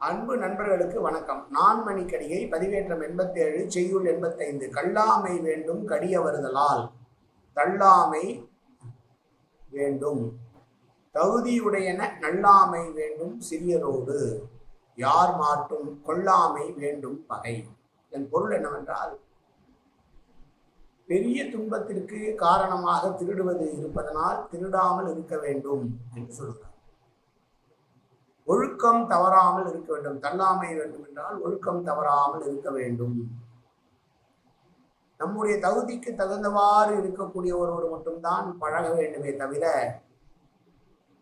அன்பு நண்பர்களுக்கு வணக்கம். நான் மணிக்கடிகை பதிவேற்றம் எண்பத்தேழு செய்யுள் எண்பத்தைந்து. கல்லாமை வேண்டும் கடிய வருதலால் தள்ளாமை வேண்டும். தகுதியுடையன நல்லாமை வேண்டும் சிறியரோடு யார் மாட்டும் கொல்லாமை வேண்டும் பகை. இதன் பொருள் என்னவென்றால் பெரிய துன்பத்திற்கு காரணமாக திருடுவது இருப்பதனால் திருடாமல் இருக்க வேண்டும் என்று சொல்கிறார் ஒழுக்கம் தவறாமல் இருக்க வேண்டும். தள்ளாமை வேண்டும் என்றால் ஒழுக்கம் தவறாமல் இருக்க வேண்டும். நம்முடைய தகுதிக்கு தகுந்தவாறு இருக்கக்கூடிய ஒருவர் மட்டும்தான் பழக வேண்டுமே தவிர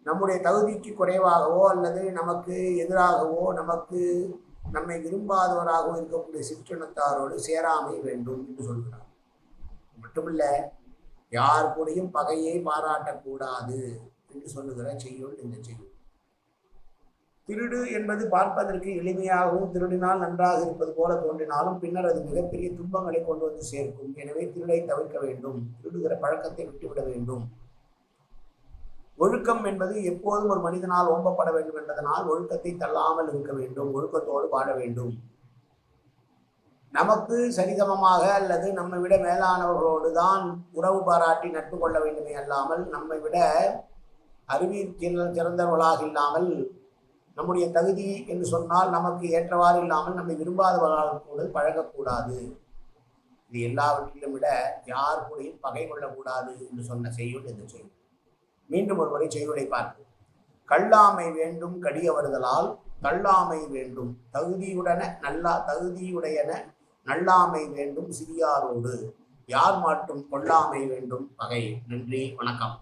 நம்முடைய தகுதிக்கு குறைவாகவோ அல்லது நமக்கு எதிராகவோ நமக்கு நம்மை விரும்பாதவராகவோ இருக்கக்கூடிய சிற்றினத்தாரோடு சேராமை வேண்டும் என்று சொல்கிறார். மட்டுமில்ல யார் கூடயும் பகையை பாராட்டக்கூடாது என்று சொல்லுகிற செய்யுள் இந்த செய்யுள். திருடு என்பது பார்ப்பதற்கு எளிமையாகவும் திருடினால் நன்றாக இருப்பது போல தோன்றினாலும் பின்னர் அது மிகப்பெரிய துன்பங்களை கொண்டு வந்து சேர்க்கும். எனவே திருடை தவிர்க்க வேண்டும். திருடுகிற பழக்கத்தை விட்டுவிட வேண்டும். ஒழுக்கம் என்பது எப்போதும் ஒரு மனிதனால் ஓம்பப்பட வேண்டும் என்பதனால் ஒழுக்கத்தை தள்ளாமல் இருக்க வேண்டும். ஒழுக்கத்தோடு வாழ வேண்டும். நமக்கு சரிசமமாக அல்லது நம்மை விட மேலானவர்களோடு தான் உறவு பாராட்டி நட்பு கொள்ள வேண்டுமே அல்லாமல் நம்மை விட அறிவியல் சிறந்தவர்களாக இல்லாமல் நம்முடைய தகுதி என்று சொன்னால் நமக்கு ஏற்றவாறு இல்லாமல் நம்மை விரும்பாதவர்களோடு பழகக்கூடாது. இது எல்லாவற்றிலும் விட யார் கூடயும் பகை கொள்ளக்கூடாது என்று சொன்ன செய்யுள் இந்த செய்யுள் மீண்டும் ஒருமுறை செய்யுளை பார்ப்போம். கல்லாமை வேண்டும் கடிய வருதலால் தள்ளாமை வேண்டும் தகுதியுடன நல்லா தகுதியுடையன நல்லாமை வேண்டும் சிறியாரோடு. யார் மாட்டும் கொள்ளாமை வேண்டும் பகை. நன்றி வணக்கம்.